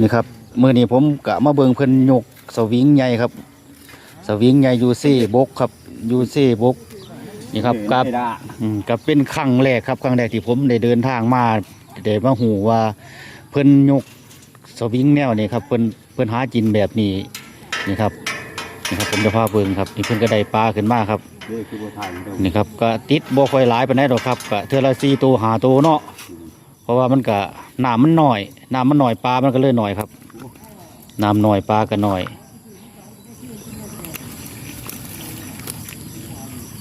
นี่ครับมื้อนี้ผมกะมาเบิ่งเพิ่นยกสวิงใหญ่ครับ สวิงใหญ่ยูซี่บกครับยูซี่บกนี่ครับกับไม่ได้อืมกับเป็นครั้งแรกครับครั้งแรกที่ผมได้เดินทางมาได้มาหูว่า เพิ่นยกสวิงแนวนี่ครับเพิ่นเพิ่นหากินแบบนี้นี่ครับนี่ครับผมจะพาเบิ่งครับนี่เพิ่นก็ได้ปลาขึ้นมาครับเด้คือบ่ทานเด้อนี่ครับก็ติดบ่ค่อยหลายปานใดดอกครับก็เทื่อละ4ตัว5ตัวเนาะ เพราะว่ามันก็น้ำมันน้อยน้ำมันน้อยปลา มันก็เลยน้อยครับน้ำน้อยปลาก็น้อย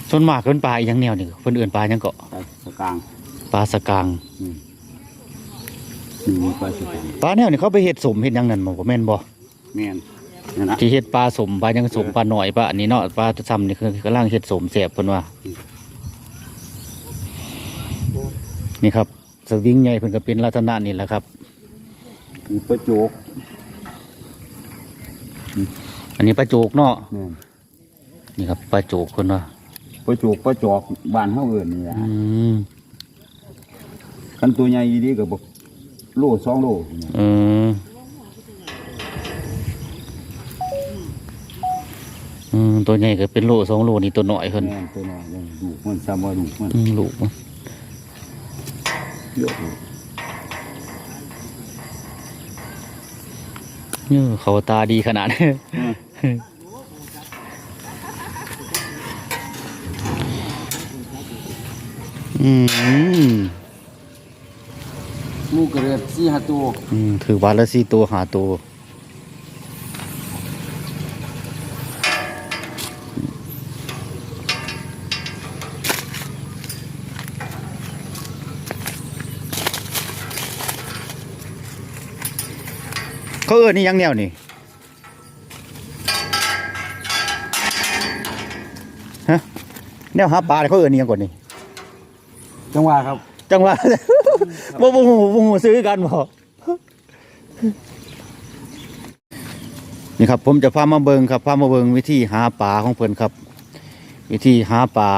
ส่วนมากเพิ่นปลาอีหยังแนวนี่เพิ่นเอื่นปลาหยังเกาะไปสกลางปลาสกางอืมนี่ไปสกลางปลาแนวนี่เขาไปเฮ็ดสมเฮ็ดหยังนั่นบ่บ่แม่นบ่แม่นนั่นนะที่เฮ็ดปลาสมปลาหยังสมปลาหน่อยปลาอันนี้เนาะปลาซ้ำนี่คือกำลังเฮ็ดสมแซ่บเพิ่นว่านี่ครับ สวิงใหญ่เพิ่นก็เป็นลักษณะนี่แหละครับมีประโจกอันนี้ปลาโจกเนาะแม่นนี่ครับปลาโจกเพิ่นว่าประโจกประจอกบ้านเฮาเอิ้นนี่แหละอืมคันตัวใหญ่ดีๆก็บ่โลสองโลเอออืมตัวใหญ่ก็เป็นโลสองโลนี่ตัวน้อยเพิ่นแม่นตัวน้อยยังดูกมันซ้ำว่าดูกมัน อืมลูกมัน เยอะเออเขาตาดีขนาดอืมหมูกระเดือดสี่ห้าตัว อืม ถือวันละสี่ตัวหาตัว เขาเอิ้นนี่ยังแนวนี่ฮะแนวหาปลาเนี่ยเขาเอิ้นนี่ยังก่อนนี่จังหวะครับ จังหวะบ่บ่ฮู้บ่ฮู้ซื้อกันบ่นี่ครับผมจะพามาเบิงครับพามาเบิงวิธีหาปลาของเพิ่นครับ วิธีหาปลา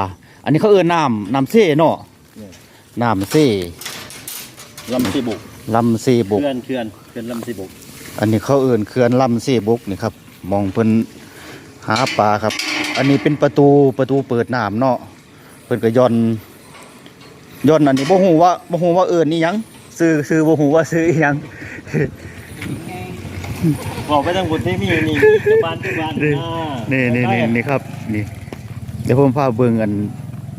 อันนี้เขาเอิ้นน้ำน้ำเซ่เนาะน้ำเซ่ลำซีบุกลำเซ่บกเขื่อนเขื่อนเขื่อนลำซีบุก อันนี้เขาเอิ้นเขื่อนลำเซ่บกนี่ครับมองเพิ่นหาปลาครับ อันนี้เป็นประตูประตูเปิดน้ำเนาะเพิ่นก็ย่อนย่อนอันนี้บ่ฮู้ว่าบ่ฮู้ว่าเอิ้นนี่หยังซื้อซื้อบ่ฮู้ว่าซื้ออีหยังบอกไปทางบนที่มีนี่บ้านที่บ้านนี่นี่นี่นี่ครับนี่เดี๋ยวผมพาเบิ่งอัน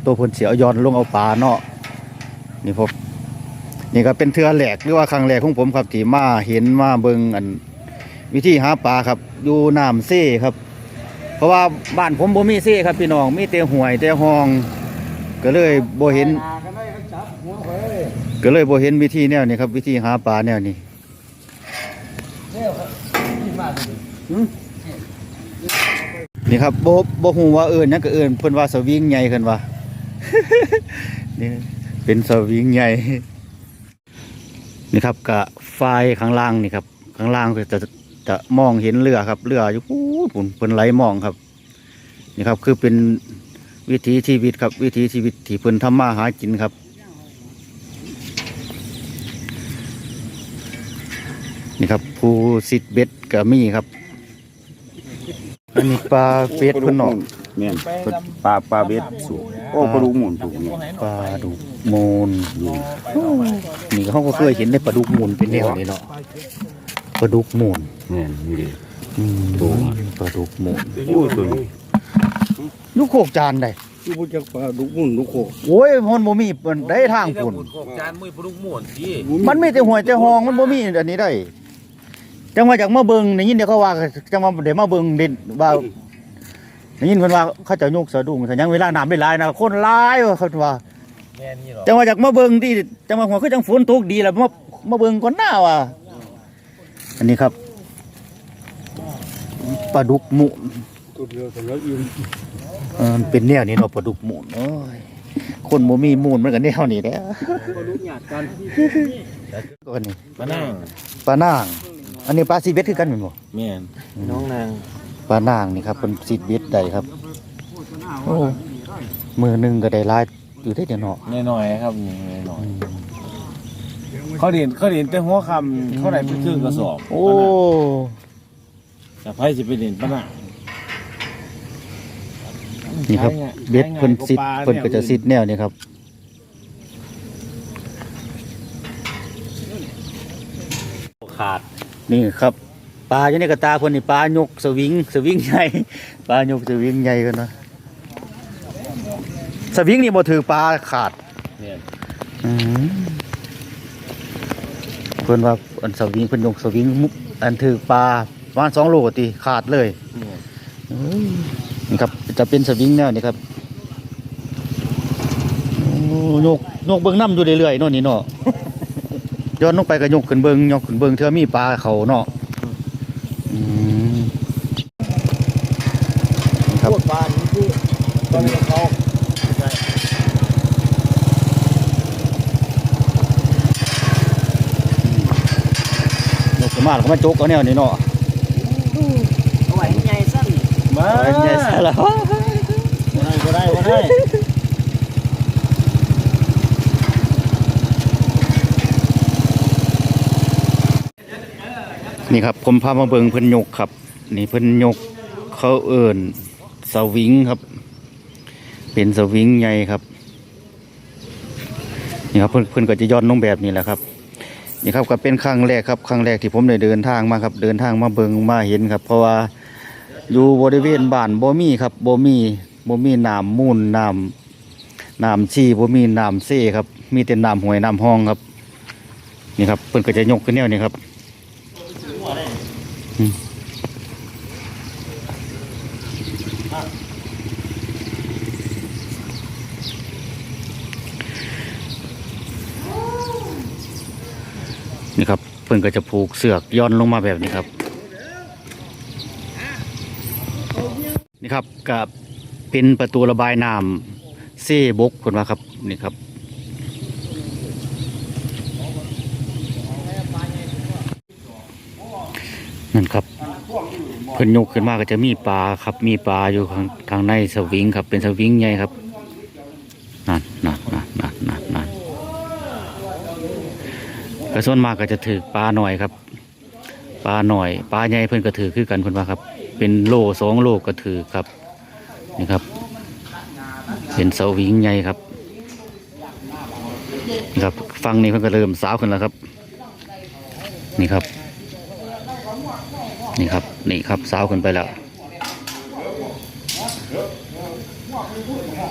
ตัวเพิ่นสิเอาย้อนลงเอาปลาเนาะนี่พบ นี่ก็เป็นเทือแหลกหรือว่าครั้งแรกของผมครับที่มาเห็นมาเบิงอัน วิธีหาปลาครับอยู่น้ำเซ่ครับ เพราะว่าบ้านผมบ่มีเซ่ครับพี่น้องมีแต่ห้วยแต่ห้อง ก็เลยบ่เห็น ก็เลยบ่เห็นวิธีแนวนี้ครับ วิธีหาปลาแนวนี้นี่ครับโบโบฮูว่าเอิญนั่นก็เอิญเพิ่นว่าสวิงใหญ่ขึ้นว่านี่เป็นสวิงใหญ่ นี่ครับกะไฟข้างล่างนี่ครับข้างล่างก็จะจะมองเห็นเรือครับเรืออยู่ปู๊ดปุ่นเพิ่นไหลมองครับ นี่ครับคือเป็นวิถีชีวิตครับ วิถีชีวิตที่เพิ่นทำมาหากินครับ นี่ครับผู้สิทธิ์เบ็ดก็มีครับอันนี้ปลาเป็ดเพิ่นเนาะแม่นปลาปลาเบ็ดสูงโอ้ปลาดุกหมุนถูกนี่ปลาดุก มูลนี่เขาก็เคยเห็นในปลาดุกมูลเป็นแนวนี้เนาะปลาดุกมูลแม่นนี่ดิอืมโอ้ปลาดุกมูลโอ้ตัวนี้ลูกโคกจานได้ที่บ่จักปลาดุกหมุนดุกโคโอ้ยมันบ่มีมันได้ทางพุ่นจานมือปลุกม่วนที่มันมีแต่หวยแต่หองมันบ่มีอันนี้ได้จังว่าจากมาเบิ่งได้ยินเดี๋ยวเขาว่าจังว่าเดี๋ยวมาเบิ่งเด่นว่าได้ยินเพิ่นว่าเขาเจะยกสะดุ้งแต่ยังเวลาน้ำได้หลายนะคนหลายว่าเขาว่า แม่นี่หรอจังว่าจากมาเบิ่งที่จังว่าหัวคือจังฝนตกดีแล้วมามาเบิ่งก่อนหน้าว่ะอันนี้ครับปลาดุกหมุนตัวเดียวแต่ละอิ่มเออมันเป็นแนวนี้เนาะปลาดุกหมุนโอ้ยคนบ่มีหมุนมันก็แนวนี้แหละปลาดุกหยาดกันก็อันนี้มานั่งปลานาง อันนี้ปลาซีเบ็ดคือกันแม่นบ่แม่นน้องนางปลานางนี่ครับเป็นซีเบ็ดได้ครับโอ้มือหนึงก็ได้หลาย อยู่ได้เดี๋ยวเนาะน้อยๆครับนี่น้อยเดี๋ยวมาเขาเรียนเขาเรียนแต่หัวคำเขาได้ไปคือกระสอบโอ้แต่ไพ่สิไปเรียนปะน่ะนี่ครับเบ็ดเพิ่นซิดเพิ่นก็จะซิดแนวนี่ครับขาดนี่ครับปลาอยู่ในกระตาเพิ่นนี่ปลายกสวิงสวิงใหญ่ปลายกสวิงใหญ่กันนะ สวิงนี่บ่ถือปลาขาดเนี่ยอืมเพิ่นว่าอันสวิงเพิ่นยกสวิงมุกอันถือปลาประมาณ2โลติขาดเลยเนี่ยเอ้ยนี่ครับจะเป็นสวิงแนวนี่ครับโอ้ยกยกเบิ่งน้ำอยู่เรื่อยๆเนาะนี่เนาะ ย้อนลงไปก็ยกขึ้นเบิ่งยกขึ้นเบิ่งเทื่อมีปลาเขาเนาะอืมนี่ครับ พวกปลานี่คือตอนนี้เขาใช่ ยกขึ้น มาแล้วก็มาจกเอาแนวนี่เนาะเอาไว้ใหญ่สั้นมาไอ้ใหญ่ซะแล้วบ่ได้บ่ได้บ่ได้นี่ครับผมพามาเบิ่งเพิ่นยกครับ นี่เพิ่นยกเขาเอิ้นสวิงครับ เป็นสวิงใหญ่ครับนี่ครับเพิ่นเพิ่นก็จะย้อนลงแบบนี้แหละครับ นี่ครับก็เป็นครั้งแรกครับครั้งแรกที่ผมได้เดินทางมาครับเดินทางมาเบิงมาเห็นครับ เพราะว่าอยู่บริเวณบ้านบ่มีครับบ่มีบ่มีน้ำมูลน้ำน้ำชีบ่มีน้ำเซ่ครับ มีแต่น้ำห้วยน้ำห้องครับ นี่ครับเพิ่นก็จะยกขึ้นแนวนี้ครับอืม นี่ครับเพิ่อนก็จะผูกเสือกย้อนลงมาแบบนี้ครับ นี่ครับกับเป็นประตูระบายน้ำเซ่บกคนว่าครับนี่ครับนั่นครับเพิ่นยกขึ้นมาก็จะมีปลาครับ มีปลาอยู่ข้างทางในสวิงครับเป็นสวิงใหญ่ครับนั่นนั่นนั่นนั่นนั่นนั่น กระส่วนมากก็จะถือปลาหน่อยครับ ปลาหน่อยปลาใหญ่เพิ่อนก็ถือคือกันเพิ่นว่าครับ เป็นโลสองโลก็ถือครับนี่ครับ เป็นเสาวิงใหญ่ครับนี่ครับฟังนี่เพิ่อนก็เริ่มสาวขึ้นแล้วครับ นี่ครับ นี่ครับนี่ครับสาวขึ้นไปแล้ว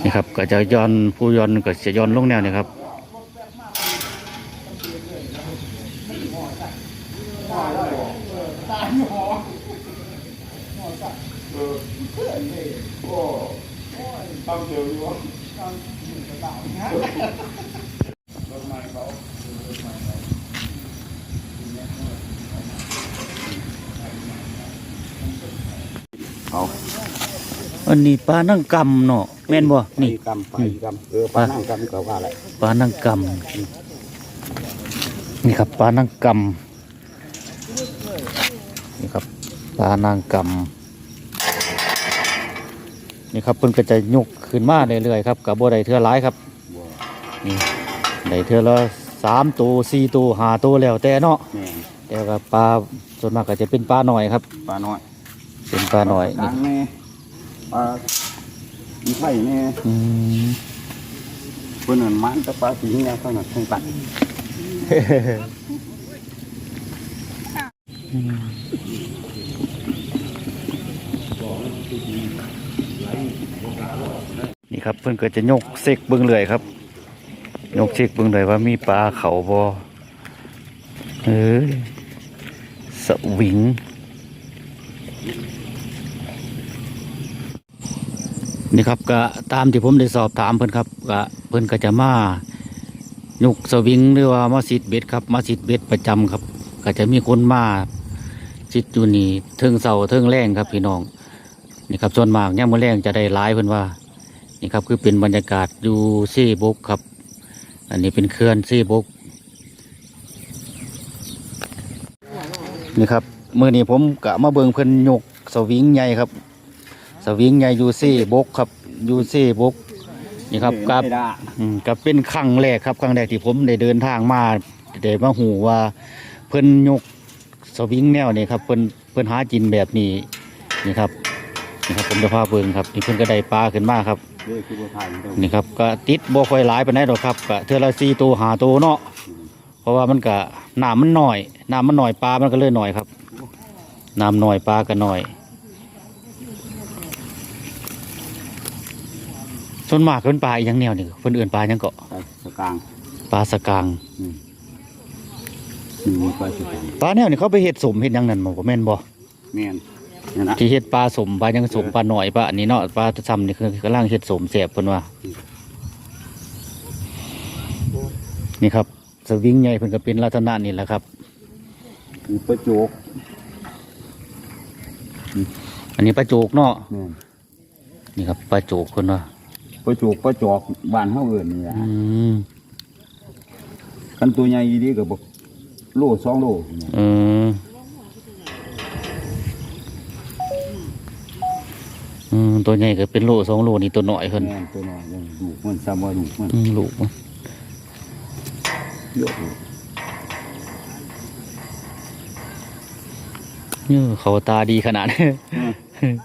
นี่ครับก็จะย้อนผู้ย้อนก็จะย้อนลงแนวนี่ครับ เอาอันนี้ปลานั่งกำเนาะแม่นบ่นี่กำไปกำเออปลานั่งกำก็ว่าอะไรปลานั่งกำนี่ครับปลานั่งกำนี่ครับปลานั่งกำ นี่ครับเพิ่นก็จะยกขึ้นมาเรื่อยๆครับกับบ่ได้เทื่อหลายครับนี่ได้เทื่อละสามตัวสี่ตัวห้าตัวแล้วแต่เนาะแม่นแต่ก็ปลาส่วนมากก็จะเป็นปลาหน่อยครับปลาน้อยเป็นปลาหน่อยกลานี่งแม่ปลาอีไผ่แม่อืมเพิ่นนั่นมันแต่ปลาสีเนี่ยเท่านั้นทั้งตัด ครับ เพิ่อนก็จะยกเสกเบิ่งเลยครับ ยกเสกเบิ่งเลยว่ามีปลาเขาบ่เอ้ยสวิง นี่ครับก็ตามที่ผมได้สอบถามเพิ่อนครับก็เพิ่อนก็จะมายกสวิงหรือว่ามาสิดเบ็ดครับมาสิดเบ็ดประจำครับ ก็จะมีคนมาสิดอยู่นี่เทิงเสาเทิงแรงครับพี่น้องนี่ครับส่วนมากเนี่ยมือแรงจะได้หลายเพิ่อนว่า นี่ครับคือเป็นบรรยากาศอยู่ซีบกครับ อันนี้เป็นเขื่อนซีบกนี่ครับเมื่อนี้ผมกะมาเบิงเพิ่นยกสวิงใหญ่ครับ สวิงใหญ่อยู่ซีบกครับอยู่ซีบกนี่ครับกับไม่ได้อืมก็เป็นครั้งแรกครับครั้งแรกที่ผมได้เดินทางมาได้มาหูว่าเพิ่นยกสวิงแนวนี่ครับเพิ่นเพิ่นหากินแบบนี้นี่ครับ นี่ครับผมจะพาเบิ่งครับนี่เพิ่นก็ได้ปลาขึ้นมาครับเด้อคือบ่ถ่ายมันเด้อนี่ครับก็ติดบ่ค่อยหลายปานใดดอกครับก็เทื่อละ4ตัว5ตัวเนาะเพราะว่ามันก็น้ำมันน้อยน้ำมันน้อยปลามันก็เลยน้อยครับน้ำน้อยปลาก็น้อยส่วนมากเพิ่นปลาอีหยังแนวนี่เพิ่นเอื่นปลาหยังเกาะไปสกลางปลาสกางอืมนี่มีไปสกลางปลาแนวนี่เขาไปเฮ็ดสมเฮ็ดหยังนั่นบ่บ่แม่นบ่แม่น นั่นนะที่เฮ็ดปลาสมปลาหยังสมปลาหน่อยปลาอันนี้เนาะปลาซ้ำนี่คือกำลังเฮ็ดสมแซ่บเพิ่นว่า นี่ครับ สวิงใหญ่เพิ่นก็เป็นลักษณะนี้แหละครับมีประโจกอันนี้ปลาโจกเนาะแม่นนี่ครับปลาโจกเพิ่นว่าประโจกประจอกบ้านเฮาเอิ้นนี่ล่ะอืมคันตัวใหญ่ดีก็บ่โลสองโลเนี่ยเออ อืมตัวใหญ่ก็เป็นโลสองโลนี่ตัวน้อยเพิ่นแม่นตัวน้อยยังดูมันซ้ำว่าดูมันอืมลูกมันเยอะเออเขาตาดีขนาดนี้ อืม